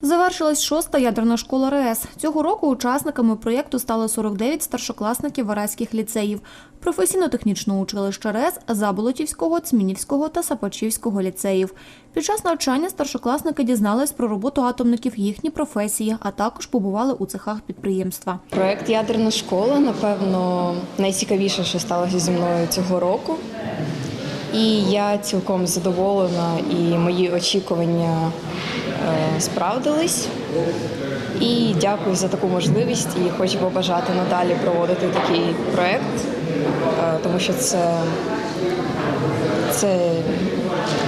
Завершилась шоста ядерна школа РЕС. Цього року учасниками проєкту стали 49 старшокласників вараських ліцеїв, професійно-технічного училища РЕС, Заболотівського, Цмінівського та Сапачівського ліцеїв. Під час навчання старшокласники дізнались про роботу атомників, їхні професії, а також побували у цехах підприємства. Проект Ядерна школа, напевно, найцікавіше, що сталося зі мною цього року. І я цілком задоволена, і мої очікування справдились. І дякую за таку можливість. І хочу побажати надалі проводити такий проект, е, тому що це, це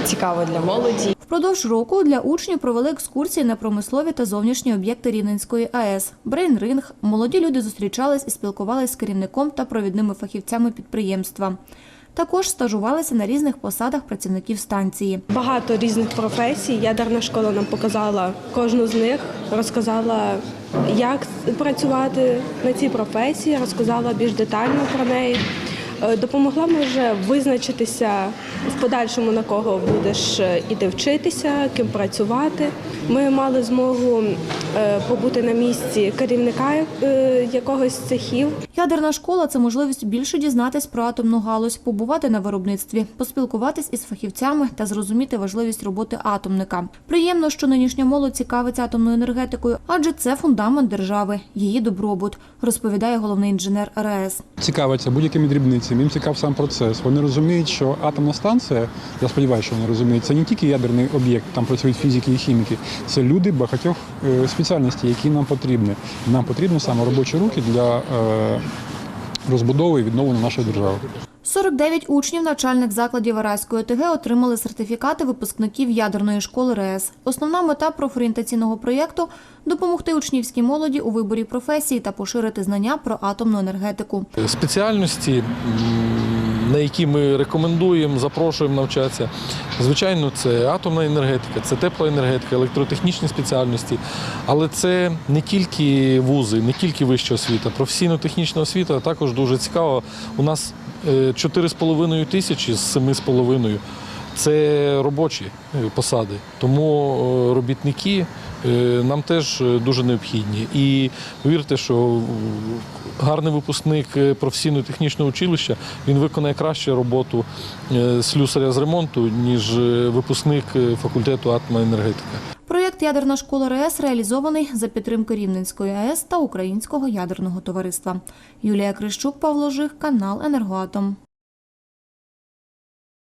цікаво для молоді. Впродовж року для учнів провели екскурсії на промислові та зовнішні об'єкти Рівненської АЕС. Брейнринг. Молоді люди зустрічались і спілкувались з керівником та провідними фахівцями підприємства. Також стажувалися на різних посадах працівників станції. Багато різних професій. Ядерна школа нам показала кожну з них, розказала, як працювати на цій професії, розказала більш детально про неї. Е, Допомогла може визначитися в подальшому на кого будеш е, іти вчитися, ким працювати. Ми мали змогу е, побути на місці керівника якогось з цехів. Ядерна школа це можливість більше дізнатись про атомну галузь, побувати на виробництві, поспілкуватись із фахівцями та зрозуміти важливість роботи атомника. Приємно, що нинішня молодь цікавиться атомною енергетикою, адже це фундамент держави, її добробут, розповідає головний інженер РАЕС. цікавляться будь-якими дрібницями, їм цікав сам процес. Вони розуміють, що атомна станція, я сподіваюся, що вони розуміють, це не тільки ядерний об'єкт, там працюють фізики і хіміки, це люди багатьох е, спеціальностей, які нам потрібні. Нам потрібні саме робочі руки для е, розбудови і відновлення нашої держави. 49 учнів навчальних закладів Араської ОТГ отримали сертифікати випускників ядерної школи РЕС. Основна мета профорієнтаційного проєкту – допомогти учнівській молоді у виборі професії та поширити знання про атомну енергетику. спеціальності, на які ми рекомендуємо, запрошуємо навчатися. Звичайно, це атомна енергетика, це теплоенергетика, електротехнічні спеціальності. Але це не тільки вузи, не тільки вища освіта. Професійно-технічна освіта також дуже цікава. У нас 4,5 тисячі з 7,5 це робочі е, посади. Тому е, робітники е, нам теж е, дуже необхідні. І повірте, що е, гарний випускник е, професійно-технічного училища він виконає краще роботу е, слюсаря з ремонту, ніж е, випускник е, факультету атомна Проєкт «Ядерна школа РЕС» реалізований за підтримки Рівненської АЕС та Українського ядерного товариства. Юлія Крищук, Павло Жих, канал «Енергоатом».